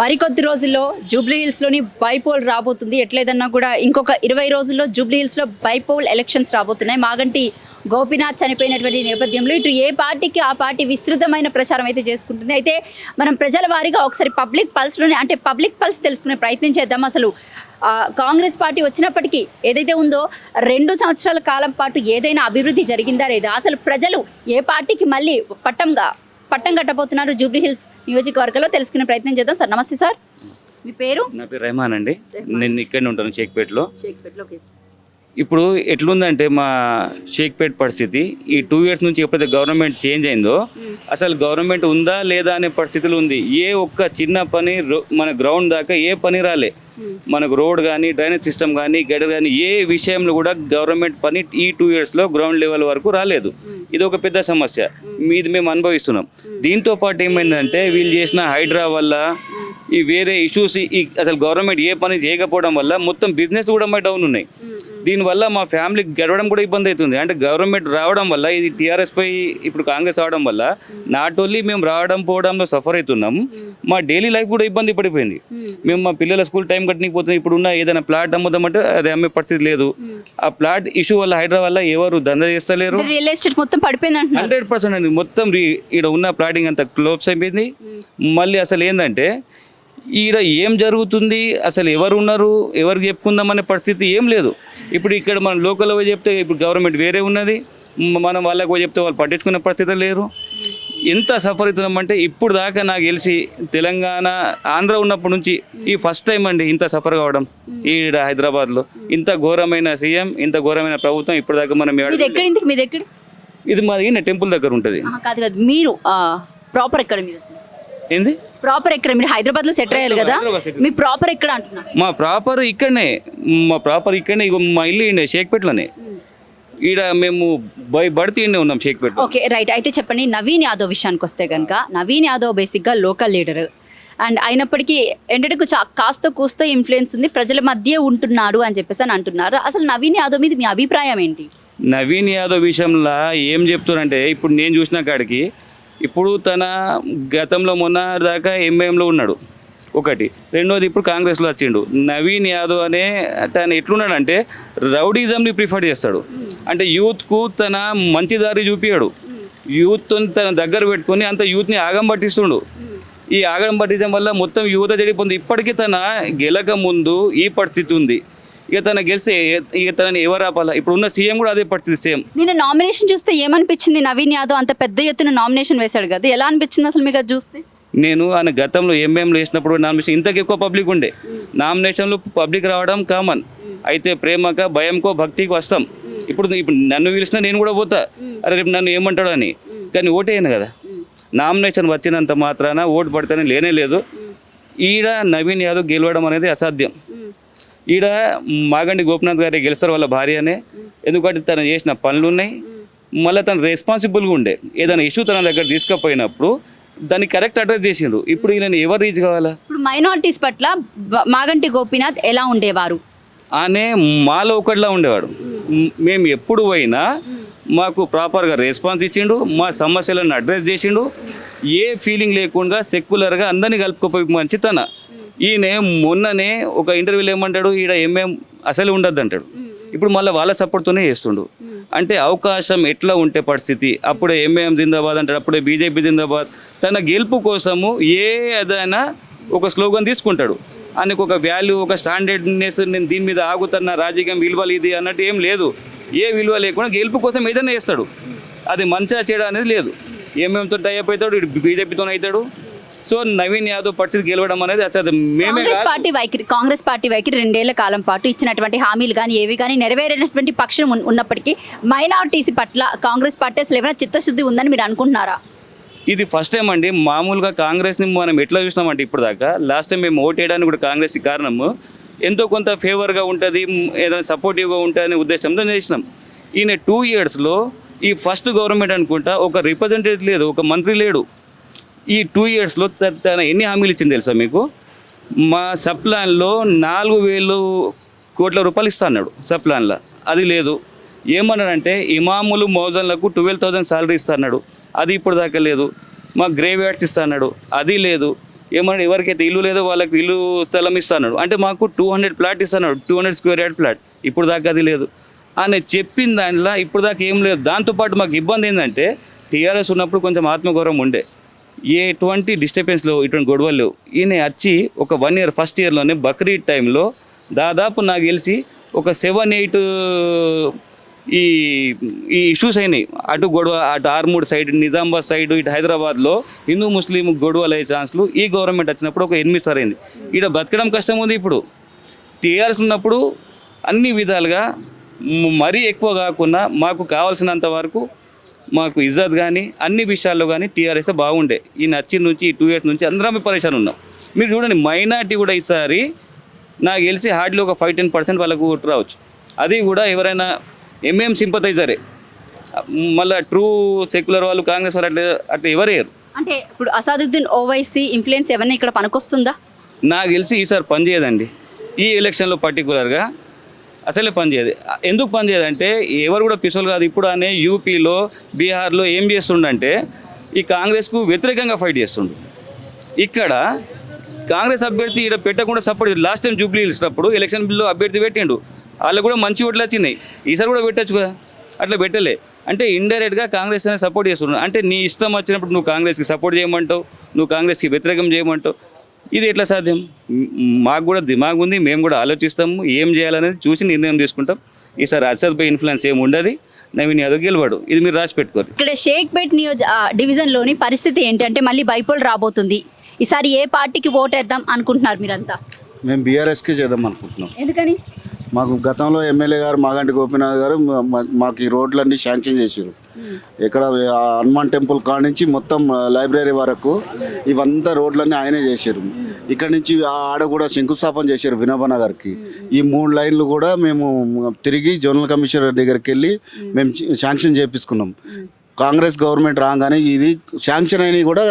మరికొద్ది రోజుల్లో Jubilee హిల్స్లోని bypoll రాబోతుంది. ఎట్లేదన్నా కూడా ఇంకొక ఇరవై రోజుల్లో జూబ్లీ హిల్స్లో బైపోల్ ఎలక్షన్స్ రాబోతున్నాయి. మాగంటి గోపీనాథ్ చనిపోయినటువంటి నేపథ్యంలో ఇటు ఏ పార్టీకి ఆ పార్టీ విస్తృతమైన ప్రచారం అయితే చేసుకుంటుంది. అయితే మనం ప్రజల వారీగా ఒకసారి పబ్లిక్ పల్స్లోనే అంటే పబ్లిక్ పల్స్ తెలుసుకునే ప్రయత్నం చేద్దాం. అసలు కాంగ్రెస్ పార్టీ వచ్చినప్పటికీ ఏదైతే ఉందో రెండు సంవత్సరాల కాలం పాటు ఏదైనా అభివృద్ధి జరిగిందా లేదా? అసలు ప్రజలు ఏ పార్టీకి మళ్ళీ పట్టంగా పట్టం కట్టబోతున్నారు జూబ్లీ హిల్స్ నియోజకవర్గంలో తెలుసుకునే ప్రయత్నం చేద్దాం. సార్ నమస్తే సార్. మీ పేరు? నా పేరు రెహమాన్ అండి. నేను ఇక్కడనే ఉంటాను షేక్పేట్లో. షేక్పేట్లో ఇప్పుడు ఎట్లుందంటే మా షేక్పేట్ పరిస్థితి ఈ టూ ఇయర్స్ నుంచి ఎప్పుడైతే గవర్నమెంట్ చేంజ్ అయిందో అసలు గవర్నమెంట్ ఉందా లేదా అనే పరిస్థితులు ఉంది. ఏ ఒక్క చిన్న పని మన గ్రౌండ్ దాకా ఏ పని రాలే. మనకు రోడ్ కానీ డ్రైనేజ్ సిస్టమ్ కానీ గడర్ కానీ ఏ విషయంలో కూడా గవర్నమెంట్ పని ఈ టూ ఇయర్స్లో గ్రౌండ్ లెవెల్ వరకు రాలేదు. ఇది ఒక పెద్ద సమస్య. ఇది మేము అనుభవిస్తున్నాం. దీంతో పాటు ఏమైందంటే వీళ్ళు చేసిన హైడ్రా వల్ల ఈ వేరే ఇష్యూస్ ఈ అసలు గవర్నమెంట్ ఏ పని చేయకపోవడం వల్ల మొత్తం బిజినెస్ కూడా మా డౌన్ ఉన్నాయి. దీనివల్ల మా ఫ్యామిలీకి గడవడం కూడా ఇబ్బంది అవుతుంది. అంటే గవర్నమెంట్ రావడం వల్ల ఇది టీఆర్ఎస్ పై ఇప్పుడు కాంగ్రెస్ రావడం వల్ల నాట్ ఓన్లీ మేము రావడం పోవడంలో సఫర్ అవుతున్నాం. మా డైలీ లైఫ్ కూడా ఇబ్బంది పడిపోయింది. మేము మా పిల్లల స్కూల్ టైం కట్టనిపోతుంది ఇప్పుడు ఉన్న ఏదైనా ప్లాట్ అమ్ముదామంటే అది అమ్మే పరిస్థితి లేదు. ఆ ప్లాట్ ఇష్యూ వల్ల హైదరాబాద్ వల్ల ఎవరు దందా చేస్తలేరు. రియల్ ఎస్టేట్ మొత్తం పడిపోయింది హండ్రెడ్ పర్సెంట్ అండి. మొత్తం ఇక్కడ ఉన్న ప్లాటింగ్ అంతా క్లోప్స్ అయిపోయింది. మళ్ళీ అసలు ఏంటంటే ఈడ ఏం జరుగుతుంది? అసలు ఎవరు ఉన్నారు ఎవరికి చెప్పుకుందాం అనే పరిస్థితి ఏం లేదు. ఇప్పుడు ఇక్కడ మనం లోకల్ చెప్తే ఇప్పుడు గవర్నమెంట్ వేరే ఉన్నది. మనం వాళ్ళకి చెప్తే వాళ్ళు పట్టించుకునే పరిస్థితి లేరు. ఎంత సఫర్ అవుతున్నామంటే ఇప్పుడు దాకా నాకు తెలిసి తెలంగాణ ఆంధ్ర ఉన్నప్పటి నుంచి ఈ ఫస్ట్ టైం అండి ఇంత సఫర్ కావడం ఈడ హైదరాబాద్లో. ఇంత ఘోరమైన సీఎం ఇంత ఘోరమైన ప్రభుత్వం ఇప్పుడు దాకా మనం ఇది మాది టెంపుల్ దగ్గర ఉంటుంది. ఆహా, కాదు కాదు మీరు ప్రాపర్ ఎక్కడ మీరు? ఏంది? ప్రాపర్ ఎక్కడ? మీరు హైదరాబాద్లో సెటిల్ అయ్యారు కదా. మీ ప్రాపర్ ఎక్కడ అంటున్నా? మా ప్రాపర్ ఇక్కడనే మా ప్రాపర్ ఇక్కడనే ఇగో మా ఇల్లు ఈయన షేక్పేటలోనే. ఈడ మేము బై బడితే ఈయనే ఉన్నాం షేక్పేటలో. ఓకే రైట్ అయితే చెప్పండి నవీన్ యాదవ్ విషయానికి వస్తే కనుక నవీన్ యాదవ్ బేసిక్గా లోకల్ లీడర్ అండ్ అయినప్పటికీ ఏంటంటే కాస్త కూస్తో ఇన్ఫ్లుయెన్స్ ఉంది ప్రజల మధ్య ఉంటున్నారు అని చెప్పేసి అని అంటున్నారు. అసలు నవీన్ యాదవ్ మీద మీ అభిప్రాయం ఏంటి? నవీన్ యాదవ్ విషయంలో ఏం చెప్తున్నారంటే ఇప్పుడు నేను చూసిన కాడికి ఇప్పుడు తన గతంలో మొన్న దాకా ఎంఐఎంలో ఉన్నాడు. ఒకటి. రెండోది ఇప్పుడు కాంగ్రెస్లో వచ్చిండు. నవీన్ యాదవ్ అనే తను ఎట్లున్నాడంటే రౌడీజంని ప్రిఫర్ చేస్తాడు. అంటే యూత్కు తన మంచి దారి చూపించాడు యూత్ తన దగ్గర పెట్టుకొని అంత యూత్ని ఆగం పట్టిస్తుండు. ఈ ఆగం పట్టించడం వల్ల మొత్తం యువత చెడిపోతుంది. ఇప్పటికీ తన గెలక ముందు ఈ పరిస్థితి ఉంది. ఇక తన గెలిస్తే ఇక తనని ఎవరు ఆపాలా? ఇప్పుడు ఉన్న సీఎం కూడా అదే పరిస్థితి సేమ్. నేను నామినేషన్ చూస్తే ఏమనిపించింది? నవీన్ యాదవ్ అంత పెద్ద ఎత్తున నామినేషన్ వేశాడు కదా. ఎలా అనిపించింది అసలు మీకు అది చూస్తే? నేను ఆయన గతంలో ఎంఎంలో వేసినప్పుడు నామినేషన్ ఇంతకు ఎక్కువ పబ్లిక్ ఉండే. నామినేషన్లు పబ్లిక్ రావడం కామన్. అయితే ప్రేమక భయంకో భక్తికి వస్తాం. ఇప్పుడు ఇప్పుడు నన్ను పిలిచినా నేను కూడా పోతా. అరే రేపు నన్ను ఏమంటాడు అని కానీ ఓటేయను కదా. నామినేషన్ వచ్చినంత మాత్రాన ఓటు పడితేనే లేనే లేదు. ఈడ నవీన్ యాదవ్ గెలవడం అనేది అసాధ్యం. ఈడ మాగండి గోపినాథ్ గారి గెలుస్తారు వాళ్ళ భార్యనే. ఎందుకంటే తను చేసిన పనులు ఉన్నాయి మళ్ళీ తను రెస్పాన్సిబుల్గా ఉండే. ఏదైనా ఇష్యూ తన దగ్గర తీసుకుపోయినప్పుడు దాన్ని కరెక్ట్ అడ్రస్ చేసిండు ఇప్పుడు ఈయన ఎవరు రీచ్ కావాలా? ఇప్పుడు మైనారిటీస్ పట్ల మాగంటి గోపీనాథ్ ఎలా ఉండేవారు? ఆనే మాలో ఒకటిలా ఉండేవాడు. మేము ఎప్పుడు పోయినా మాకు ప్రాపర్గా రెస్పాన్స్ ఇచ్చిండు. మా సమస్యలను అడ్రస్ చేసిండు. ఏ ఫీలింగ్ లేకుండా సెక్యులర్గా అందరినీ కలుపుకోపోయి మంచి తన. ఈయన మొన్ననే ఒక ఇంటర్వ్యూలో ఏమంటాడు? ఈడ ఏమేం అసలు ఉండద్దు అంటాడు. ఇప్పుడు మళ్ళీ వాళ్ళ సపోర్ట్తోనే చేస్తుండు. అంటే అవకాశం ఎట్లా ఉంటే పరిస్థితి? అప్పుడే ఎంఏఎం జిందాబాద్ అంటాడు అప్పుడే బీజేపీ జిందాబాద్. తన గెలుపు కోసము ఏ ఏదైనా ఒక స్లోగన్ తీసుకుంటాడు. ఆయనకు ఒక వాల్యూ ఒక స్టాండర్డ్నెస్ నేను దీని మీద ఆగుతున్న రాజకీయం విలువలు ఇది అన్నట్టు ఏం లేదు. ఏ విలువ లేకుండా గెలుపు కోసం ఏదైనా చేస్తాడు. అది మంచిగా చేయడం అనేది లేదు. ఏమేమితో టైప్ అవుతాడు బీజేపీతో అవుతాడు. సో నవీన్ యాదవ్ పరిస్థితి గెలవడం అనేది అసలు మేమే కాంగ్రెస్. పార్టీ వైఖరి కాంగ్రెస్ పార్టీ వైఖరి రెండేళ్ళ కాలం పాటు ఇచ్చినటువంటి హామీలు కానీ ఏవి కానీ నెరవేరినటువంటి పక్షం ఉన్- ఉన్నప్పటికీ మైనారిటీస్ పట్ల కాంగ్రెస్ పార్టీ అసలు ఏమైనా చిత్తశుద్ధి ఉందని మీరు అనుకుంటున్నారా? ఇది ఫస్ట్ టైం అండి. మామూలుగా కాంగ్రెస్ని మనం ఎట్లా చూసినామంటే ఇప్పుడు దాకా లాస్ట్ టైం మేము ఓట్ వేయడానికి కూడా కాంగ్రెస్ కారణము ఎంతో కొంత ఫేవర్గా ఉంటుంది ఏదైనా సపోర్టివ్గా ఉంటుంది అనే ఉద్దేశంతో చేసినాం. ఈయన టూ ఇయర్స్లో ఈ ఫస్ట్ గవర్నమెంట్ అనుకుంటా ఒక రిప్రజెంటేటివ్ లేదు ఒక మంత్రి లేడు. ఈ టూ ఇయర్స్లో తన ఎన్ని హామీలు ఇచ్చింది తెలుసా మీకు? మా సప్లాన్లో నాలుగు వేలు కోట్ల రూపాయలు ఇస్తా అన్నాడు సప్లాన్లో అది లేదు. ఏమన్నాడంటే ఇమాములు మౌజన్లకు ట్వెల్వ్ థౌజండ్ సాలరీ ఇస్తా అన్నాడు. అది ఇప్పుడు దాకా లేదు. మా గ్రేవ్ యార్డ్స్ ఇస్తా అన్నాడు. అది లేదు. ఏమన్నాడు ఎవరికైతే ఇల్లు లేదో వాళ్ళకి ఇల్లు స్థలం ఇస్తాడు అంటే మాకు టూ హండ్రెడ్ ప్లాట్ ఇస్తాడు two hundred square yard plot. ఇప్పుడు దాకా అది లేదు. అని చెప్పిన దాంట్లో ఇప్పుడు దాకా ఏం లేదు. దాంతోపాటు మాకు ఇబ్బంది ఏంటంటే టీఆర్ఎస్ ఉన్నప్పుడు కొంచెం ఆత్మగౌరవం ఉండే. ఎటువంటి డిస్టర్బెన్స్లో ఇటువంటి గొడవలు ఈయన వచ్చి ఒక వన్ ఇయర్ ఫస్ట్ ఇయర్లోనే బక్రీద్ టైంలో దాదాపు నాకు తెలిసి ఒక సెవెన్ ఎయిట్ ఈ ఈ ఇష్యూస్ అయినాయి. అటు గొడవ అటు ఆర్మూడ్ సైడ్ నిజామాబాద్ సైడ్ ఇటు హైదరాబాద్లో హిందూ ముస్లిం గొడవలు అయ్యే ఛాన్స్లు ఈ గవర్నమెంట్ వచ్చినప్పుడు ఒక ఎనిమిది సార్ అయింది. ఇక్కడ బతకడం కష్టం ఉంది ఇప్పుడు. టీఆర్ఎస్ ఉన్నప్పుడు అన్ని విధాలుగా మరీ ఎక్కువ కాకుండా మాకు కావాల్సినంత వరకు మాకు ఇజ్జత్ కానీ అన్ని విషయాల్లో కానీ టీఆర్ఎస్ బాగుండే. ఈ నచ్చి నుంచి ఈ టూ ఇయర్స్ నుంచి అందరం పరేషాన్ ఉన్నాం. మీరు చూడండి మైనార్టీ కూడా ఈసారి నాకు తెలిసి హార్డ్లీ ఒక ఫైవ్ టెన్ పర్సెంట్ వాళ్ళకు ఓటు రావచ్చు. అది కూడా ఎవరైనా ఎంఎం సింపతైజరే మళ్ళీ ట్రూ సెక్యులర్ వాళ్ళు కాంగ్రెస్ వాళ్ళు అట్లా అట్లా ఎవరేయరు అంటే ఇప్పుడు అసాదుద్దీన్ ఓవైసీ ఇన్ఫ్లుయెన్స్ ఏమన్నా ఇక్కడ పనికొస్తుందా? నాకు తెలిసి ఈసారి పనిచేయదండి. ఈ ఎలక్షన్లో పర్టికులర్గా అసలే పనిచేయదు ఎందుకు పనిచేయదంటే ఎవరు కూడా పిసోలు కాదు. ఇప్పుడు అనే యూపీలో బీహార్లో ఏం చేస్తుండంటే ఈ కాంగ్రెస్కు వ్యతిరేకంగా ఫైట్ చేస్తుండు. ఇక్కడ కాంగ్రెస్ అభ్యర్థి ఇక్కడ పెట్టకుండా సపోర్ట్ లాస్ట్ టైం జూబ్లీ ఇచ్చినప్పుడు ఎలక్షన్ బిల్లు అభ్యర్థి పెట్టిండు. వాళ్ళకు కూడా మంచి ఓట్లు వచ్చినాయి. ఈసారి కూడా పెట్టచ్చు కదా. అట్లా పెట్టలే. అంటే ఇండైరెక్ట్గా కాంగ్రెస్ అనేది సపోర్ట్ చేస్తున్నాడు అంటే నీ ఇష్టం వచ్చినప్పుడు నువ్వు కాంగ్రెస్కి సపోర్ట్ చేయమంటావు. నువ్వు కాంగ్రెస్కి వ్యతిరేకం చేయమంటావు. ఇది ఎట్లా సాధ్యం? మాకు కూడా దిమాగ్ ఉంది మేము కూడా ఆలోచిస్తాము ఏం చేయాలనేది చూసి నిర్ణయం తీసుకుంటాం. ఈసారి అసద్ పై ఇన్ఫ్లుయెన్స్ ఏమి ఉండదు నవీన్ యాదవ్ గెలవాడు. ఇది మీరు రాసి పెట్టుకోరు ఇక్కడ షేక్పేట్ నియోజ ఆ, డివిజన్లోని పరిస్థితి ఏంటంటే మళ్ళీ బైపోల్ రాబోతుంది. ఈసారి ఏ పార్టీకి ఓటేద్దాం అనుకుంటున్నారు మీరంతా? మేము బీఆర్ఎస్కే చేద్దాం అనుకుంటున్నాం. ఎందుకని? మాకు గతంలో ఎమ్మెల్యే గారు మాగంటి గోపీనాథ్ గారు మాకు ఈ రోడ్లన్నీ శాంక్షన్ చేసారు ఇక్కడ హనుమాన్ టెంపుల్ కాడ నుంచి మొత్తం లైబ్రరీ వరకు ఇవంతా రోడ్లన్నీ ఆయనే చేశారు. ఇక్కడ నుంచి ఆ ఆడ కూడా శంకుస్థాపన చేశారు వినోబనగర్కి ఈ మూడు లైన్లు కూడా మేము తిరిగి జోనల్ కమిషనర్ దగ్గరికి వెళ్ళి మేము శాంక్షన్ చేపించుకున్నాం కాంగ్రెస్ గవర్నమెంట్ రాగానే ఇది శాంక్షన్ అయినవి కూడా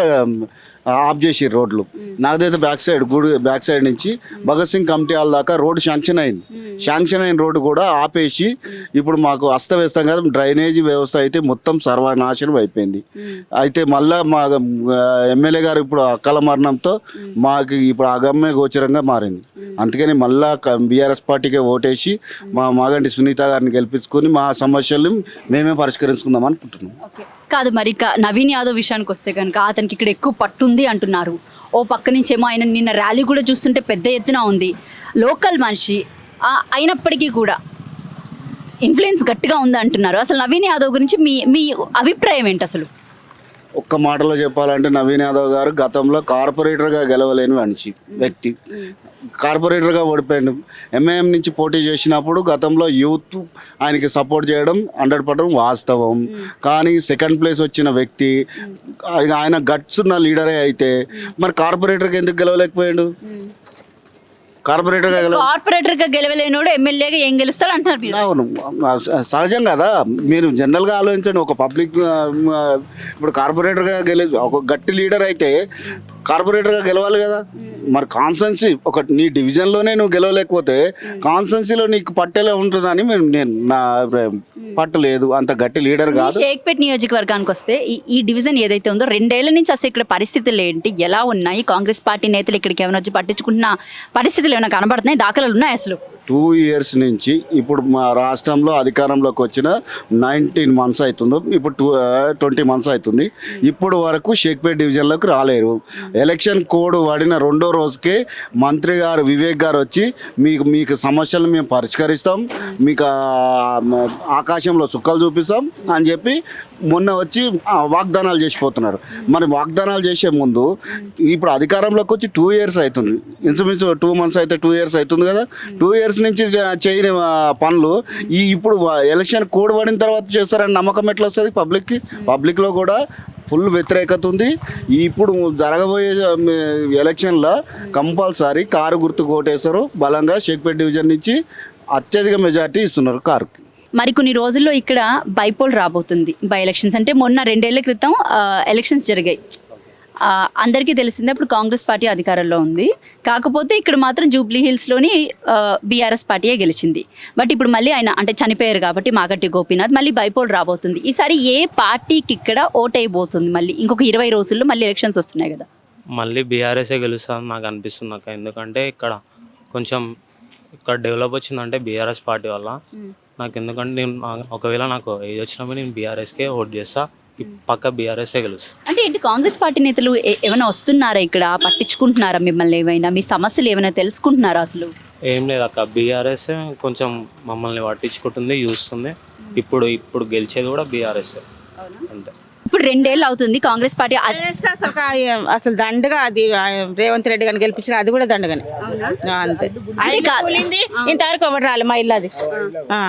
ఆఫ్ చేసి రోడ్లు. నాదైతే బ్యాక్ సైడ్ గుడి బ్యాక్ సైడ్ నుంచి భగత్ సింగ్ కమిటీ హాల్ దాకా రోడ్డు శాంక్షన్ అయింది. శాంక్షన్ అయిన రోడ్డు కూడా ఆపేసి ఇప్పుడు మాకు అస్తవ్యస్తం కదా డ్రైనేజీ వ్యవస్థ అయితే మొత్తం సర్వనాశనం అయిపోయింది. అయితే మళ్ళా మా ఎమ్మెల్యే గారు ఇప్పుడు అక్కల మరణంతో మాకు ఇప్పుడు అగమ్య గోచరంగా మారింది. అందుకని మళ్ళా బీఆర్ఎస్ పార్టీకే ఓటేసి మా మాగంటి సునీత గారిని గెలిపించుకొని మా సమస్యలు మేమే పరిష్కరించుకుందాం అనుకుంటున్నాం. కాదు మరి నవీన్ యాదవ్ విషయానికి వస్తే కనుక అతనికి ఇక్కడ ఎక్కువ పట్టుంది అంటున్నారు. ఓ పక్క నుంచేమో ఆయన నిన్న ర్యాలీ కూడా చూస్తుంటే పెద్ద ఎత్తున ఉంది. లోకల్ మనిషి అయినప్పటికీ కూడా ఇన్ఫ్లుయెన్స్ గట్టిగా ఉంది అంటున్నారు. అసలు నవీన్ యాదవ్ గురించి మీ మీ అభిప్రాయం ఏంటి అసలు? ఒక్క మాటలో చెప్పాలంటే నవీన్ యాదవ్ గారు గతంలో కార్పొరేటర్గా గెలవలేని మనిషి వ్యక్తి. కార్పొరేటర్గా ఓడిపోయాడు ఎంఐఎం నుంచి పోటీ చేసినప్పుడు గతంలో యూత్ ఆయనకి సపోర్ట్ చేయడం హండ్రెడ్ పర్సెంట్ వాస్తవం. కానీ సెకండ్ ప్లేస్ వచ్చిన వ్యక్తి ఆయన- గట్స్ ఉన్న లీడరే అయితే మరి కార్పొరేటర్కి ఎందుకు గెలవలేకపోయాడు? కార్పొరేటర్గా గెలవ కార్పొరేటర్గా గెలవలేనోడు ఎమ్మెల్యేగా ఏం గెలుస్తాడు అంటున్నారు మీరు? అవును. సహజం కదా. మీరు జనరల్గా ఆలోచించండి. ఒక పబ్లిక్ ఇప్పుడు కార్పొరేటర్గా గెలి ఒక గట్టి లీడర్ అయితే కార్పొరేటర్గా గెలవాలి కదా. మరి కాన్సెన్సీ ఒక నీ డివిజన్లోనే నువ్వు గెలవలేకపోతే కాన్సెన్సీలో నీకు పట్టేలా ఉంటుందని మేము నేను నా అభిప్రాయం. పట్టు లేదు అంత గట్టి లీడర్ కాదు. షేక్పేట్ నియోజకవర్గానికి వస్తే ఈ డివిజన్ ఏదైతే ఉందో రెండేళ్ళ నుంచి అసలు ఇక్కడ పరిస్థితులు ఏంటి? ఎలా ఉన్నాయి? కాంగ్రెస్ పార్టీ నేతలు ఇక్కడికి ఏమైనా వచ్చి పట్టించుకుంటున్న పరిస్థితులు ఏమైనా కనబడుతున్నాయి? దాఖలాలు ఉన్నాయి అసలు? టూ ఇయర్స్ నుంచి ఇప్పుడు మా రాష్ట్రంలో అధికారంలోకి వచ్చిన నైన్టీన్ మంత్స్ అవుతుందో. ఇప్పుడు టూ ట్వంటీ మంత్స్ అవుతుంది. ఇప్పుడు వరకు షేక్పేట్ డివిజన్లోకి రాలేరు. ఎలక్షన్ కోడ్ వాడిన రెండో రోజుకే మంత్రి గారు వివేక్ గారు వచ్చి మీకు మీకు సమస్యలను మేము పరిష్కరిస్తాం. మీకు ఆకాశంలో చుక్కలు చూపిస్తాం అని చెప్పి మొన్న వచ్చి వాగ్దానాలు చేసిపోతున్నారు. మరి వాగ్దానాలు చేసే ముందు ఇప్పుడు అధికారంలోకి వచ్చి టూ ఇయర్స్ అవుతుంది ఇంచుమించు టూ మంత్స్ అయితే టూ ఇయర్స్ అవుతుంది కదా. టూ ఇయర్స్ నుంచి చేయని పనులు ఈ ఇప్పుడు ఎలక్షన్ కోడ్ పడిన తర్వాత చేస్తారని నమ్మకం ఎట్లా వస్తుంది పబ్లిక్కి పబ్లిక్లో కూడా ఫుల్ వ్యతిరేకత ఉంది. ఇప్పుడు జరగబోయే ఎలక్షన్లో కంపల్సరీ కారు గుర్తు కోటేశారు బలంగా షేక్పేట్ డివిజన్ నుంచి అత్యధిక మెజార్టీ ఇస్తున్నారు కారుకి. మరికొన్ని రోజుల్లో ఇక్కడ బైపోల్ రాబోతుంది బై ఎలక్షన్స్. అంటే మొన్న రెండేళ్ళ క్రితం ఎలక్షన్స్ జరిగాయి. అందరికీ తెలిసిందే ఇప్పుడు కాంగ్రెస్ పార్టీ అధికారంలో ఉంది. కాకపోతే ఇక్కడ మాత్రం జూబ్లీ హిల్స్లోని బీఆర్ఎస్ పార్టీయే గెలిచింది. బట్ ఇప్పుడు మళ్ళీ ఆయన అంటే చనిపోయారు కాబట్టి మాగంటి గోపీనాథ్ మళ్ళీ బైపోల్ రాబోతుంది. ఈసారి ఏ పార్టీకి ఇక్కడ ఓట్ అయిపోతుంది మళ్ళీ? ఇంకొక ఇరవై రోజుల్లో మళ్ళీ ఎలక్షన్స్ వస్తున్నాయి కదా. మళ్ళీ బీఆర్ఎస్ఏ గెలుస్తుందని నాకు అనిపిస్తుంది అక్క. ఎందుకంటే ఇక్కడ కొంచెం ఇక్కడ డెవలప్ వచ్చిందంటే బీఆర్ఎస్ పార్టీ వల్ల. నాకు ఎందుకంటే నేను ఒకవేళ నాకు ఏది వచ్చినప్పుడు నేను బీఆర్ఎస్కే ఓట్ చేస్తా. ఈ పక్క బీఆర్ఎస్ఏ గెలుస్తా. అంటే ఏంటి కాంగ్రెస్ పార్టీ నేతలు ఏమైనా వస్తున్నారా ఇక్కడ? పట్టించుకుంటున్నారా మిమ్మల్ని ఏమైనా? మీ సమస్యలు ఏమైనా తెలుసుకుంటున్నారా అసలు? ఏం లేదు అక్క. బీఆర్ఎస్ కొంచెం మమ్మల్ని పట్టించుకుంటుంది చూస్తుంది ఇప్పుడు ఇప్పుడు గెలిచేది కూడా బీఆర్ఎస్ అంతే. ఇప్పుడు రెండేళ్ళు అవుతుంది కాంగ్రెస్ పార్టీ అసలు కా- అసలు దండగా అది ఆ, రేవంత్ రెడ్డి గారిని గెలిపించిన అది కూడా దండగానే. ఆ, అంతే. అంటే కా- కూలింది ఇంతవరకు ఒకటి రాలే మా ఇల్లు అది. ఆ.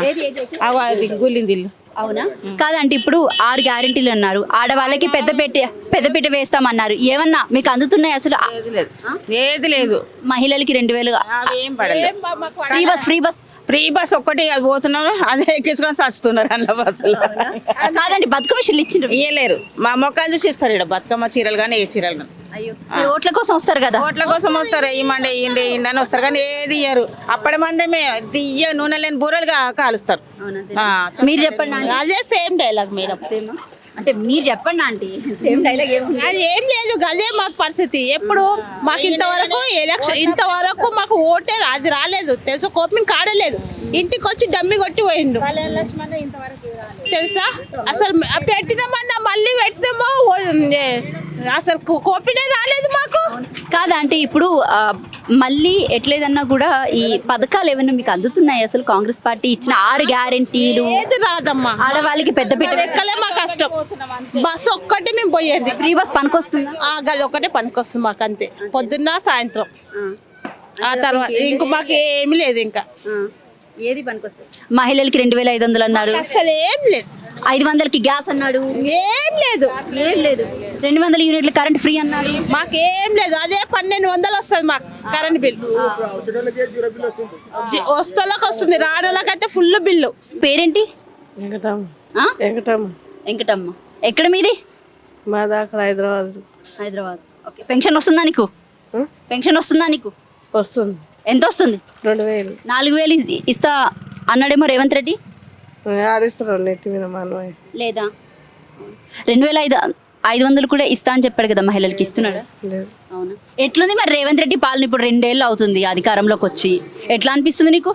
అగో అది కూలింది ఇల్లు. అవునా? కాదంటే ఇప్పుడు ఆరు గ్యారెంటీలు అన్నారు. ఆడవాళ్ళకి పెద్ద పెట్టి పెద్దపీట వేస్తామన్నారు. ఏమన్నా మీకు అందుతున్నాయి అసలు? ఆ- ఏది లేదు. ఏది లేదు. మహిళలకి రెండు వేలు అవి ఏం పడలేదు. Free bus free bus. Free bus ఒక్కటి అది పోతున్నారు అదే ఎక్కించుకొని వస్తున్నారు అన్న బస్సులో. కాదండి బతుక మిషన్లు ఇచ్చిండ్రు. ఇయ్యలేరు. మా మొక్కలు చూసి ఇస్తారు ఇక్కడ బతుకమ్మ చీరలు కానీ ఏ చీరలు కానీ అయ్యో మీరు ఓట్ల కోసం వస్తారు కదా? ఓట్ల కోసం వస్తారు ఈ మండే ఇండి ఇండి అని వస్తారు కానీ ఏది ఇయ్యరు. అప్పటి మండమే దియ్య నూనె లేని బూరలుగా కాలుస్తారు. ఆ, మీరు చెప్పండి. అదే సేమ్ డైలాగ్ మేడం. సేమ్ అంటే మీరు చెప్పండి ఆంటీ. సేమ్ డైలాగ్ ఏముంది అది ఏం లేదు అదే మాకు పరిస్థితి. ఎప్పుడు మాకు ఇంతవరకు ఎలక్షన్ ఇంతవరకు మాకు ఓటే అది రాలేదు. తెలుసా? కోపిని కాడలేదు. ఇంటికి వచ్చి డమ్మి కొట్టి పోయిండు. తెలుసా? అసలు పెట్టినామన్నా మళ్ళీ పెట్టినామో అసలు కోపినే రాలేదు మాకు. కాదా అంటే ఇప్పుడు మళ్ళీ ఎట్లేదన్నా కూడా ఈ పథకాలు ఏమైనా మీకు అందుతున్నాయి? అసలు కాంగ్రెస్ పార్టీ ఇచ్చిన ఆరు గ్యారెంటీలు. ఏది రాదమ్మా. ఆడవాళ్ళకి పెద్ద పీట ఎక్కలే మా కష్టం. బస్సు ఒక్కటి మేము పోయేది. ఫ్రీ బస్ పనికొస్తుందా? ఆ గది ఒకటే పనికొస్తుంది మాకు అంతే పొద్దున్న సాయంత్రం. ఆ. తర్వాత ఇంక మాకు ఏమీ లేదు ఇంకా. ఏది పనికొస్తుంది? మహిళలకి రెండు వేల ఐదు వందలు అన్నారు. అసలు ఏం లేదు. ఐదు వందలకి గ్యాస్ అన్నాడు. ఏం లేదు. ఏం లేదు. రెండు వందల యూనిట్ల కరెంట్ ఫ్రీ అన్నాడు. మాకేం లేదు. అదే పన్నెండు వందలు వస్తుంది మాకు కరెంట్ బిల్లు జి- వస్తువులకు వస్తుంది. రానులకైతే ఫుల్ బిల్లు. పేరేంటి? వెంకటమ్మ. ఆ? వెంకటమ్మ. వెంకటమ్మ. ఎక్కడ మీది? మాది అక్కడ హైదరాబాద్. హైదరాబాద్. ఓకే. పెన్షన్ వస్తుందా నీకు? పెన్షన్ వస్తుందా నీకు? వస్తుంది. ఎంత వస్తుంది రెండు వేలు. నాలుగు వేలు ఇస్- ఇస్తా అన్నాడేమో రేవంత్ రెడ్డి. ఆడిస్తున్నాడు నెత్తి మీద లేదా? రెండు వేల ఐదు ఐదు వందలు కూడా ఇస్తా అని చెప్పాడు కదా మహిళలకి ఇస్తున్నాడు? లేదు. అవునా? ఎట్లుంది మరి రేవంత్ రెడ్డి పాలన ఇప్పుడు రెండేళ్ళు అవుతుంది అధికారంలోకి వచ్చి? ఎట్లా అనిపిస్తుంది నీకు?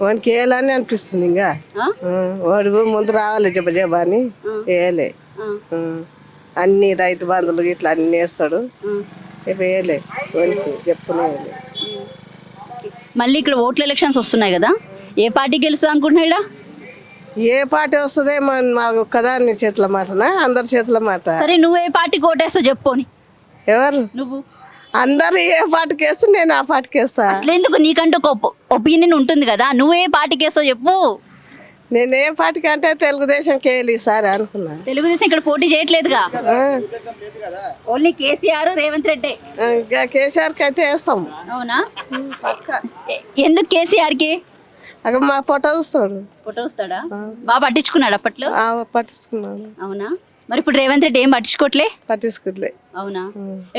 వానికి వేయాలని అనిపిస్తుంది ఇంకా. ఆ? వాడు ముందు రావాలి జబ జబ అని వేయలే అన్ని రైతు బంధువులు ఇట్లా అన్ని వేస్తాడు. ఇక వేయలే వానికి చెప్పునే వేయలే. మళ్ళీ ఇక్కడ ఓట్ల ఎలక్షన్స్ వస్తున్నాయి కదా? ఏ పార్టీ గెలుస్తుంది అనుకుంటున్నాడా ఏ పార్టీ వస్తుందే మన మా ఒక్కదాన్ని చేతుల మాటనా? అందరి చేతుల మాట? సరే నువ్వు ఏ పార్టీకి ఓటేస్తావు చెప్పుని ఎవరు? నువ్వు. అందరు ఏ పార్టీకి వేస్తే నేను ఆ పార్టీకి వేస్తా అట్లెందుకు? నీకంటూ ఒక ఒపీనియన్ ఉంటుంది కదా. నువ్వు ఏ పార్టీకి వేస్తావు చెప్పు. నేను ఏ పార్టీకి అంటే తెలుగుదేశంకి వేయాలి ఈసారి అనుకున్నా. తెలుగుదేశం ఇక్కడ పోటీ చేయట్లేదుగా. Only KCR Revanth Reddy. ఇంకా కేసీఆర్కి అయితే వేస్తాం. అవునా? ఎందుకు కేసీఆర్కి? అక్కడ మా పొట్ట చూస్తాడు. ఫోటో వస్తాడా బాగా పట్టించుకున్నాడు అప్పట్లో? ఆ, పట్టించుకున్నాడు. అవునా? మరి ఇప్పుడు రేవంత్ రెడ్డి ఏం పట్టించుకోవట్లే పట్టించుకోలే అవునా?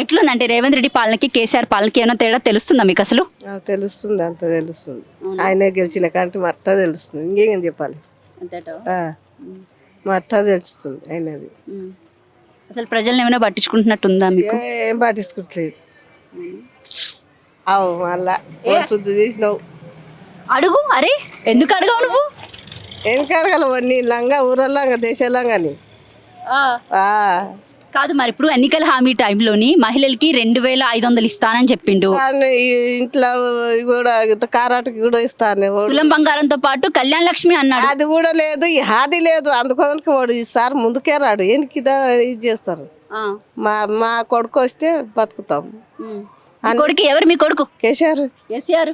ఎట్లుందంటే రేవంత్ రెడ్డి పాలనకి కేసీఆర్ పాలనకి ఏమైనా తేడా తెలుస్తుందా మీకు అసలు? ఆ, తెలుస్తుంది అంత తెలుస్తుంది. ఆయనే గెలిచిన కంటే మట్ట తెలుస్తుంది. ఇంకేం చెప్పాలి? ఆ, మట్ట తెలుస్తుంది ఆయనది. అసలు ప్రజల్ని ఏమైనా పట్టించుకుంటున్నట్టుందా మీకు? ఏ- ఏం పట్టించుకోవట్లేదు అవు మళ్ళా ఓ శుద్ధి తీసినావు అడుగు అరే ఎందుకు అడగవు నువ్వు? ఏం కడగలవు నీ లంగా ఊరల్లంగా దేశాలంగాని కాదు మరి ఇప్పుడు ఎన్నికల హామీ టైంలోని మహిళలకి రెండు వేల ఐదు వందలు ఇస్తానని చెప్పిండు. ఇంట్లో కూడా కారాటకి కూడా ఇస్తాను. తులం బంగారంతో పాటు కళ్యాణ లక్ష్మి అన్నాడు. అది కూడా లేదు హాది లేదు. అందుకోదానికి వాడు ఈసారి ముందుకే రాడు. ఎందుకు ఇదా చేస్తారు? మా మా కొడుకు వస్తే బతుకుతాం. కొడుకు ఎవరు? మీ కొడుకు? కేసీఆర్. కేసీఆర్.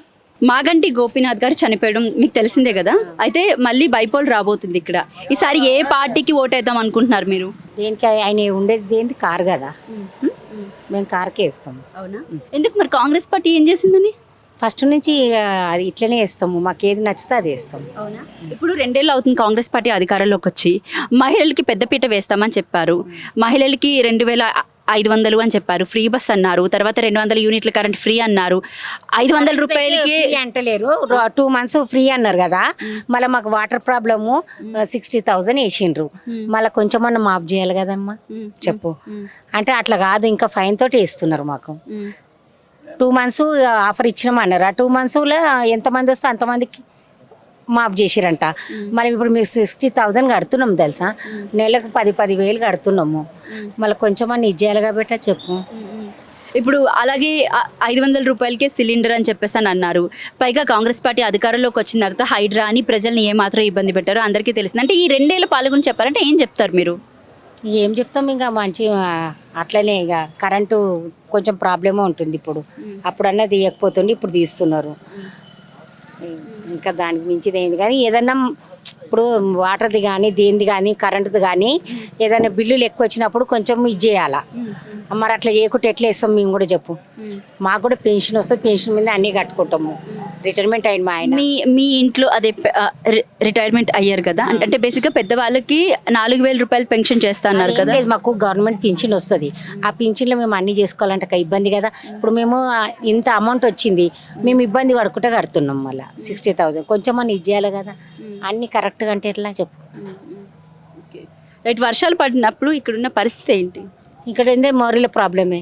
మాగంటి గోపీనాథ్ గారు చనిపోయడం మీకు తెలిసిందే కదా? అయితే మళ్ళీ బైపోల్ రాబోతుంది ఇక్కడ. ఈసారి ఏ పార్టీకి ఓటేద్దాం అనుకుంటున్నారు మీరు? దేనికి ఆయన ఉండేది దేనికి? కారు కదా. మేము కార్కే ఇస్తాము అవునా? ఎందుకు మరి కాంగ్రెస్ పార్టీ ఏం చేసిందని? ఫస్ట్ నుంచి అది ఇట్లనే ఇస్తాము మాకు ఏది నచ్చితే అది ఇస్తాము అవునా? ఇప్పుడు రెండేళ్ళు అవుతుంది కాంగ్రెస్ పార్టీ అధికారంలోకి వచ్చి. మహిళలకి పెద్దపీట వేస్తామని చెప్పారు. మహిళలకి రెండు వేల ఐదు వందలు అని చెప్పారు. ఫ్రీ బస్ అన్నారు. తర్వాత రెండు వందల యూనిట్ల కరెంట్ ఫ్రీ అన్నారు. ఐదు వందల రూపాయలకి అంటలేరు. టూ మంత్స్ ఫ్రీ అన్నారు కదా. మళ్ళీ మాకు వాటర్ ప్రాబ్లము సిక్స్టీ థౌజండ్ వేసిండ్రు. మళ్ళీ కొంచెం అన్న మాఫ్ చేయాలి కదమ్మా. చెప్పు. అంటే అట్లా కాదు ఇంకా ఫైన్ తోటి వేస్తున్నారు మాకు. టూ మంత్స్ ఆఫర్ ఇచ్చినామన్నారు ఆ టూ మంత్స్లో ఎంతమంది వస్తే అంతమందికి మాఫ్ చేసిరంట. మళ్ళీ ఇప్పుడు మేము సిక్స్టీ థౌజండ్ కడుతున్నాం తెలుసా? నెలకు పది పది వేలు కడుతున్నాము. మళ్ళీ కొంచెం అన్న ఇచ్చేయాలి కాబట్టి చెప్పు. ఇప్పుడు అలాగే ఐదు వందల రూపాయలకే సిలిండర్ అని చెప్పేసి అని అన్నారు. పైగా కాంగ్రెస్ పార్టీ అధికారంలోకి వచ్చిన తర్వాత హైడ్రా అని ప్రజల్ని ఏమాత్రం ఇబ్బంది పెట్టారో అందరికీ తెలిసింది. అంటే ఈ రెండేళ్ళ పాల్గొని చెప్పారంటే ఏం చెప్తారు మీరు? ఏం చెప్తాం ఇంకా మంచి అట్లనే ఇక కరెంటు కొంచెం ప్రాబ్లమే ఉంటుంది ఇప్పుడు. అప్పుడు అన్నది తీయకపోతుండే ఇప్పుడు తీస్తున్నారు. ఇంకా దానికి మించిది ఏంటి కానీ ఏదన్నా ఇప్పుడు వాటర్ది కానీ దేనిది కానీ కరెంటుది కానీ ఏదైనా బిల్లులు ఎక్కువ వచ్చినప్పుడు కొంచెం ఇది చేయాలా? మరి అట్లా చేయకుంటే ఎట్లా వేస్తాం మేము కూడా చెప్పు. మాకు కూడా పెన్షన్ వస్తుంది పెన్షన్ మీద అన్నీ కట్టుకుంటాము. రిటైర్మెంట్ అయింది మా ఆయన. మీ మీ ఇంట్లో అదే రిటైర్మెంట్ అయ్యారు కదా? అంటే- బేసిక్గా పెద్దవాళ్ళకి నాలుగు వేల రూపాయలు పెన్షన్ చేస్తా అన్నారు ఏం కదా లేదు మాకు గవర్నమెంట్ పింఛన్ వస్తుంది. ఆ పింఛన్లో మేము అన్ని చేసుకోవాలంటే ఇబ్బంది కదా? ఇప్పుడు మేము ఇంత అమౌంట్ వచ్చింది మేము ఇబ్బంది పడుకుంటే కడుతున్నాం మళ్ళీ. Sixty thousand. కొంచెం అని ఇచ్చేయాలి కదా? అన్ని కరెక్ట్గా అంటే ఎట్లా చెప్పు. రైట్ వర్షాలు పడినప్పుడు ఇక్కడున్న పరిస్థితి ఏంటి? ఇక్కడ ఏందే మోరీల ప్రాబ్లమే.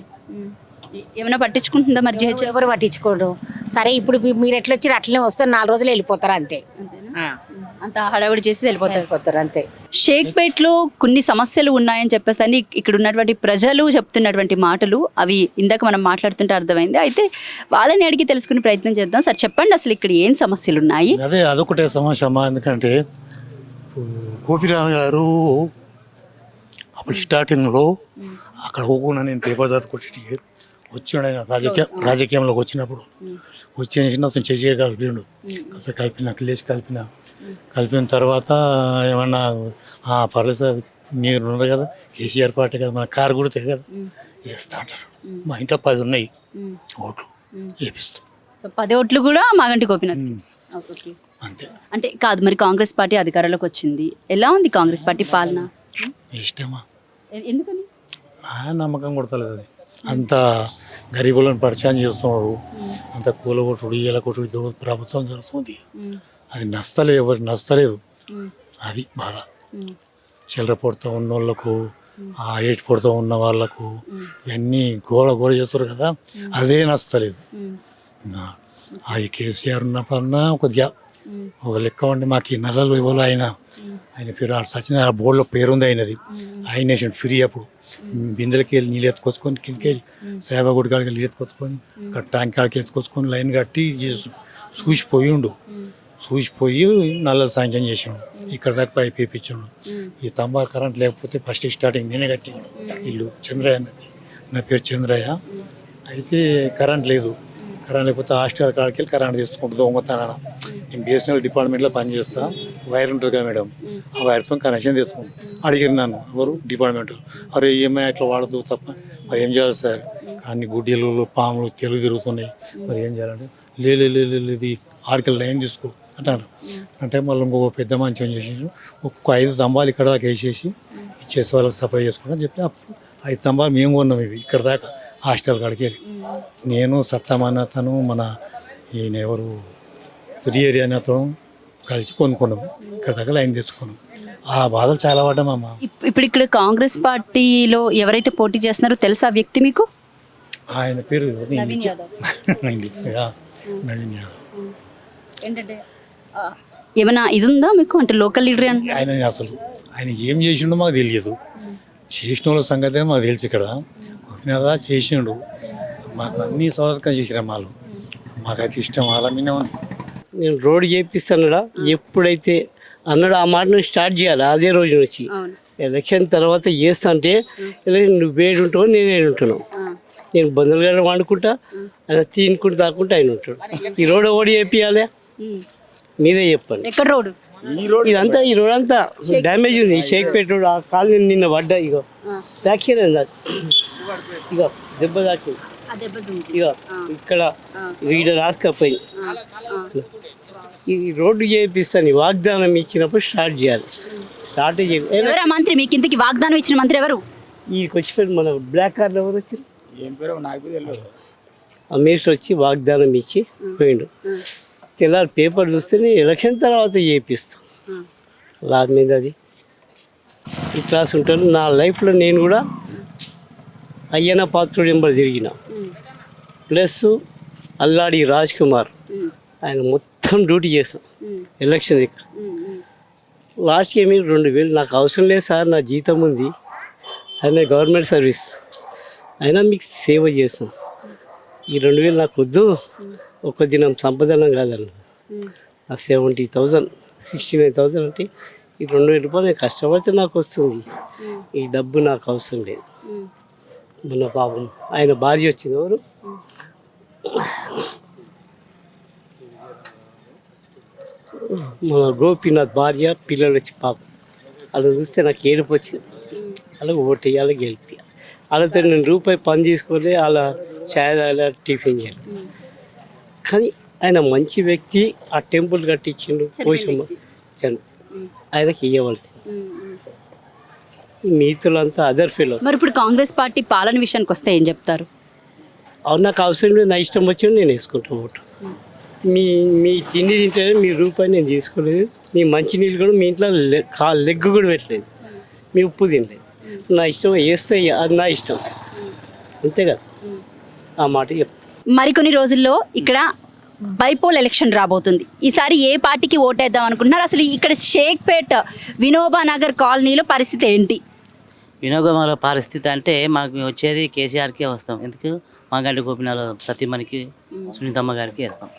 ఏమైనా పట్టించుకుంటుందా మరి జిహెచ్ ఎవరు పట్టించుకోరు. సరే ఇప్పుడు మీ- మీరు ఎట్లా వచ్చారు అట్లనే వస్తారు నాలుగు రోజులు వెళ్ళిపోతారు అంతే. ఆ, అంత హడావిడి చేసి వెళ్ళిపోతారు. వెళ్ళిపోతారు అంతే. షేక్పేట్లో కొన్ని సమస్యలు ఉన్నాయని చెప్పేసి అని ఇక్కడ ఉన్నటువంటి ప్రజలు చెప్తున్నటువంటి మాటలు అవి ఇందాక మనం మాట్లాడుతుంటే అర్థమైంది. అయితే వాళ్ళని అడిగి తెలుసుకునే ప్రయత్నం చేద్దాం. సార్ చెప్పండి అసలు ఇక్కడ ఏం సమస్యలు ఉన్నాయి? అదే అదొకటే సమస్య అమ్మా. ఎందుకంటే గోపిరామ్ గారు అప్పుడు స్టార్టింగ్లో అక్కడ పోకుండా నేను పేపర్ చదువుకొచ్చి వచ్చిండు ఆయన రాజకీయ రాజకీయంలోకి వచ్చినప్పుడు. వచ్చేసిన అతను చేసే కలిపిండు. కాస్త కలిపిన లేచి కలిపిన. కలిపిన తర్వాత ఏమన్నా "ఆ, పర్లేదు సార్ మీరు ఉన్నారు కదా కేసీఆర్ పార్టీ కదా మన కారు కుడితే కదా. వేస్తా అంటారు మా ఇంట్లో పది ఉన్నాయి. ఓట్లు వేపిస్తాం సో పది ఓట్లు కూడా మాగంటి గోపినాథ్ ఓకే. అంతే. అంటే కాదు మరి కాంగ్రెస్ పార్టీ అధికారంలోకి వచ్చింది. ఎలా ఉంది కాంగ్రెస్ పార్టీ పాలన? ఇష్టమా? ఎందుకని? నా నమ్మకం కొడతలేదు అది. అంత గరీబులను పరిచయం చేస్తున్నారు. అంత కూలగొట్టుడు ఈలగొట్టుడు ఇదో ప్రభుత్వం జరుగుతుంది. అది నష్టలేదు ఎవరికి నష్టలేదు అది బాధ. చిల్లర పొడుతూ ఉన్న వాళ్ళకు ఆ ఏటి పొడుతూ ఉన్న వాళ్ళకు ఇవన్నీ గోడ గోడ చేస్తారు కదా అదే నష్టలేదు ఆ కేసీఆర్ ఉన్నప్పుడన్నా కొద్దిగా ఒక లెక్క ఉండి మాకు ఈ నెలలు ఇవ్వాలి ఆయన? ఆయన పేరు ఆ సత్యనారాయణ బోర్డులో పేరుంది అయినది ఆయన ఫ్రీ అప్పుడు. బిందెలకి వెళ్ళి నీళ్ళు ఎత్తుకొచ్చుకొని కిందకి వెళ్ళి సేవగుడి కాడికి వెళ్ళి నీళ్ళు ఎత్తుకొచ్చుకొని అక్కడ ట్యాంక్ కాడికి ఎత్తుకొచ్చుకొని లైన్ కట్టి చూసిపోయి చూసిపోయిండు చూసిపోయి నల్ల సాంక్షన్ చేసాడు ఇక్కడ దాకా పైప్ వేయించాడు ఈ తంబాలు కరెంట్ లేకపోతే ఫస్ట్ స్టార్టింగ్ నేనే కట్టినాడు ఇల్లు చంద్రయ్య నా పేరు చంద్రయ్య. అయితే కరెంట్ లేదు. కరెంట్ లేకపోతే హాస్టల్ కాడికి వెళ్ళి కరెంట్ తీసుకుంటూ దొంగతనం నేను బిఎస్ఎన్ఎల్ డిపార్ట్మెంట్లో పనిచేస్తా. వైర్ ఉంటుంది కదా మేడం. ఆ వైర్తో కనెక్షన్ తీసుకుంటాం అడిగారు నన్ను. ఎవరు? డిపార్ట్మెంట్. అరే ఈఎంఐ అట్లా వాడదు తప్ప మరి ఏం చేయాలి సార్? అన్ని గుడ్డీలు పాములు తెలుగు తిరుగుతున్నాయి. మరి ఏం చేయాలంటే లే లే, ఇది ఆడికి లైన్ తీసుకో అంటారు అంటే మళ్ళీ ఇంకో పెద్ద మంచి ఏం చేసేసి ఒక్కొక్క ఐదు స్తంభాలు ఇక్కడ దాకా వేసేసి ఇచ్చేసి వాళ్ళకి సప్లై చేసుకుంటాం చెప్పి అప్పుడు ఐదు స్తంభాలు మేము కొన్నాం ఇవి ఇక్కడ దాకా. హాస్టల్ కాడికి వెళ్ళి. నేను సత్తమన్న అతను మన ఈయన ఎవరు అనే అతను కలిసి కొనుక్కున్నాం. ఇక్కడ దాకా లైన్ తెచ్చుకున్నాం. ఆ బాధలు చాలా పడ్డామమ్మ ఇప్- ఇప్పుడు ఇక్కడ కాంగ్రెస్ పార్టీలో ఎవరైతే పోటీ చేస్తున్నారో తెలుసా ఆ వ్యక్తి మీకు? ఆయన పేరు నవీన్ యాదవ్. ఏంటంటే ఏమైనా ఇది ఉందా మీకు? అంటే లోకల్ లీడర్ ఆయన అసలు ఆయన ఏం చేసిండో మాకు తెలియదు. చేసిన వాళ్ళ సంగతే మాకు తెలుసు ఇక్కడ. గోపినాథ చేసిండు. మాకు అన్ని సౌకర్యం చేసిరా వాళ్ళు మాకైతే ఇష్టం వాళ్ళ మీద ఉంది. నేను రోడ్ చేపిస్తానడా ఎప్పుడైతే అన్నాడు ఆ మాట నువ్వు స్టార్ట్ చేయాలి అదే రోజు నుంచి. అవును. ఎలక్షన్ తర్వాత చేస్తా అంటే ఇలా నువ్వు వేడి ఉంటావు నేను ఏడు ఉంటాను ఆ. నేను బంధువులు గారు వండుకుంటా ఆయన తీనుకుంటూ తాకుంటా ఆయన ఉంటాడు. ఈ రోడ్ ఓడి చేపియాలి. మీరే చెప్పండి. ఎక్కడ రోడ్డు? ఇదంతా ఈ రోడ్ అంతా డ్యామేజ్ ఉంది. షేక్పేట రోడ్ ఆ కాలనీ నిన్న పడ్డా ఇగో. ఫ్రాక్చర్ అయింది అది. ఇగో దెబ్బ దుంకి. ఇగో ఇక్కడ ఇక్కడ రాసుకపోయి ఈ రోడ్డు చేపిస్తాను వాగ్దానం ఇచ్చినప్పుడు స్టార్ట్ చేయాలి. స్టార్ట్ చేయాలి ఎవరా మంత్రి? మీకు ఇంతకి వాగ్దానం ఇచ్చిన మంత్రి ఎవరు? ఈయనకి వచ్చిపోయి మన బ్లాక్ కార్డు ఎవరు వచ్చారు ఏం పేరు? నాకు తెలియదు ఆ మినిస్టర్ వచ్చి వాగ్దానం ఇచ్చి పోయిండు. తెల్లారి పేపర్ చూస్తే నేను ఎలక్షన్ తర్వాత చేపిస్తాను లాభం మీద అది. ఈ క్లాస్ ఉంటాను నా లైఫ్లో నేను కూడా అయ్యన పాత్రుడు ఎంబడి తిరిగిన. ప్లస్ అల్లాడి రాజ్ కుమార్ ఆయన మొత్తం డ్యూటీ చేస్తాం ఎలక్షన్ ఇక్కడ. లాస్ట్కి ఏమి రెండు వేలు నాకు అవసరం లేదు సార్ నా జీతం ఉంది. ఆమె గవర్నమెంట్ సర్వీస్. అయినా మీకు సేవ చేస్తాం ఈ రెండు వేలు నాకు వద్దు. ఒక దినం సంపదనం కాదన్న. ఆ seventy thousand sixty nine thousand అంటే ఈ రెండు వేల రూపాయలు కష్టపడితే నాకు వస్తుంది. ఈ డబ్బు నాకు అవసరం లేదు. మొన్న పాపం ఆయన భార్య వచ్చింది ఎవరు? మన గోపీనాథ్ భార్య పిల్లలు వచ్చి పాపం. అలా చూస్తే నాకు ఏడుపు వచ్చింది. అలా ఓటు వేయాలి గెలిపి వాళ్ళతో నేను రూపాయి పని తీసుకోలే అలా ఛాయ్ తాగలే టిఫిన్ చేయాలి. కానీ ఆయన మంచి వ్యక్తి ఆ టెంపుల్ కట్టించిండు పోషమ్మ ఆయనకి ఇవ్వవలసింది మిగతులంతా అదర్ ఫీల్ మరి ఇప్పుడు కాంగ్రెస్ పార్టీ పాలన విషయానికి వస్తే ఏం చెప్తారు? అవును నాకు అవసరం లేదు నా ఇష్టం వచ్చింది నేను వేసుకుంటా ఓటు. మీ మీ తిండి తింటేనే మీ రూపాయి నేను తీసుకోలేదు మీ మంచి నీళ్ళు కూడా మీ ఇంట్లో లెగ్ కూడా పెట్టలేదు మీ ఉప్పు తినలేదు. నా ఇష్టం వేస్తే అది నా ఇష్టం. అంతే కదా? ఆ మాట చెప్తాను మరికొన్ని రోజుల్లో ఇక్కడ బైపోల్ ఎలక్షన్ రాబోతుంది. ఈసారి ఏ పార్టీకి ఓటేద్దాం అనుకుంటున్నారు? అసలు ఇక్కడ షేక్పేట్ వినోబా నగర్ కాలనీలో పరిస్థితి ఏంటి? వినోగమాల పరిస్థితి అంటే మాకు మేము వచ్చేది కేసీఆర్కే వస్తాం. ఎందుకు? మాగంటి గోపినాథ సతీమణికి సునీతమ్మ గారికి వేస్తాం.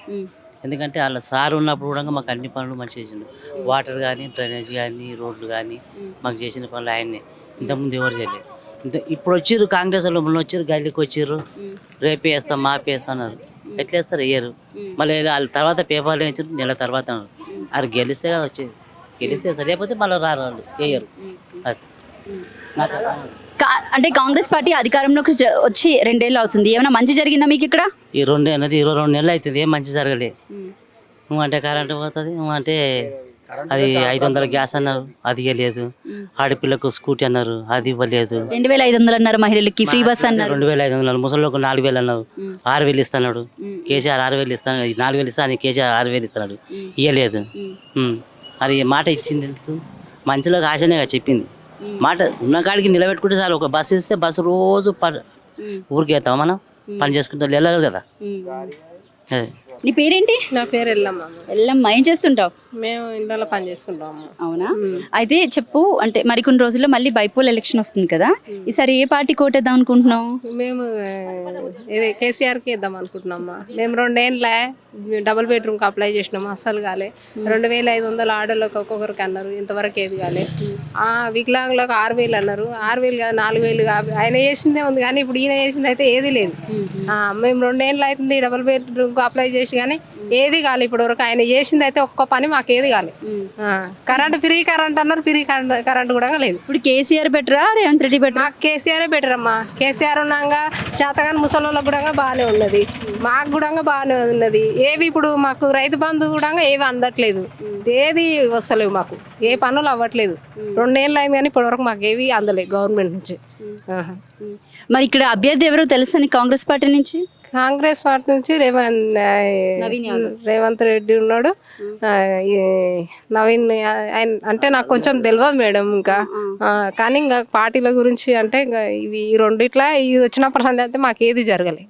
ఎందుకంటే వాళ్ళ సార్ ఉన్నప్పుడు కూడా మాకు అన్ని పనులు మంచి చేసిండు. వాటర్ కానీ డ్రైనేజ్ కానీ రోడ్లు కానీ మాకు చేసిన పనులు ఆయన్నే. ఇంతకుముందు ఎవరు చేయలేదు ఇంత ఇప్పుడు వచ్చిర్రు కాంగ్రెస్ వాళ్ళు మొన్న వచ్చిర్రు గల్లీకి వచ్చిర్రు. రేపు వేస్తాం మాపి వేస్తాం అన్నారు. ఎట్లా వేస్తారు? వేయరు మళ్ళీ వాళ్ళ తర్వాత పేపర్లు వేయించారు నెల తర్వాత అన్నారు. అది గెలిస్తే కదా వచ్చేది. గెలిస్తే సరే లేకపోతే మళ్ళీ రారు వాళ్ళు. వేయరు అది. అంటే కాంగ్రెస్ పార్టీ అధికారంలోకి వచ్చి రెండేళ్ళు అవుతుంది. ఏమైనా మంచి జరిగిందా మీకు ఇక్కడ? ఈ రెండు అనేది ఇరవై రెండు నెలలు అవుతుంది. ఏం మంచి జరగలే. నువ్వు అంటే కరెంట్ పోతుంది అంటే అది ఐదు వందల గ్యాస్ అన్నారు అది ఇవ్వలేదు. ఆడపిల్లకు స్కూటీ అన్నారు అది ఇవ్వలేదు. రెండు వేల ఐదు వందలు అన్నారు మహిళలకి ఫ్రీ బస్ అన్నారు. రెండు వేల ఐదు వందలు ముసలికి నాలుగు వేలు అన్నారు. ఆరు వేలు ఇస్తున్నాడు. కేసీఆర్ ఆరు వేలు ఇస్తాను నాలుగు వేలు ఇస్తాను కేసీఆర్ ఆరు వేలు ఇస్తున్నాడు. ఇవ్వలేదు ఈ మాట ఇచ్చింది ఎందుకు? మంచిలోకి ఆశనే చెప్పింది. మాట ఉన్న కాడికి నిలబెట్టుకుంటే చాలు. ఒక బస్సు ఇస్తే బస్సు రోజు ప- ఊరికి వెళ్తాం మనం. పని చేసుకుంటా వెళ్ళాలి కదా. అదే. నీ పేరేంటి? నా పేరు ఎల్లమ్మ. ఎల్లమ్మ ఏం చేస్తుంటావు? మేము ఇంట్లో పని చేసుకుంటాము అవునా? అయితే చెప్పు అంటే మరికొన్ని రోజుల్లో మళ్ళీ బైపోల్ ఎలక్షన్ వస్తుంది కదా. ఈసారి ఏ పార్టీ కోటేద్దాం అనుకుంటున్నావు? మేము ఇది కేసీఆర్కి ఇద్దాం అనుకుంటున్నామ్మా మేము రెండేళ్ళ డబుల్ బెడ్రూమ్కి అప్లై చేసినాము అస్సలు కాలే. రెండు వేల ఐదు వందలు ఆడోళ్ళకి ఒక్కొక్కరికి అన్నారు ఇంతవరకు ఏది కాలే. ఆ వికలాంగులకు ఆరు వేలు అన్నారు. ఆరు వేలు కాదు నాలుగు వేలు ఆయన చేసిందే ఉంది కానీ ఇప్పుడు ఈయన చేసింది అయితే ఏది లేదు. మేము రెండేళ్ళు అవుతుంది డబుల్ బెడ్రూమ్కి అప్లై చేసి కానీ ఏది కాలే ఇప్పుడు వరకు. ఆయన చేసింది అయితే ఒక్క పని మాకు ఏది కాలే. కరెంట్ ఫ్రీ కరెంట్ అన్నారు ఫ్రీ కరెంట్ కరెంట్ కూడా లేదు ఇప్పుడు కేసీఆర్ బెటరా రేవంత్ రెడ్డి బెటరా మాకు కేసీఆర్ బెటర్ అమ్మా కేసీఆర్ ఉన్నాక చేతగాని ముసలోళ్ళకి కూడా బాగానే ఉన్నది. మాకు కూడా బాగానే ఉన్నది. ఏవి ఇప్పుడు మాకు రైతు బంధు కూడా ఏవి అందట్లేదు. ఏది వస్తలేవు మాకు. ఏ పనులు అవ్వట్లేదు. రెండేళ్ళు అయింది కానీ ఇప్పటివరకు మాకు ఏవి అందలేదు గవర్నమెంట్ నుంచి. మరి ఇక్కడ అభ్యర్థి ఎవరో తెలుసా కాంగ్రెస్ పార్టీ నుంచి? కాంగ్రెస్ పార్టీ నుంచి రేవంత్. రేవంత్ రెడ్డి ఉన్నాడు. నవీన్ ఆయన అంటే నాకు కొంచెం తెలియదు మేడం ఇంకా. కానీ ఇంకా పార్టీల గురించి అంటే ఇంకా ఇవి రెండిట్లా ఇవి వచ్చినప్పటి నుండి అయితే మాకు ఏది జరగలేదు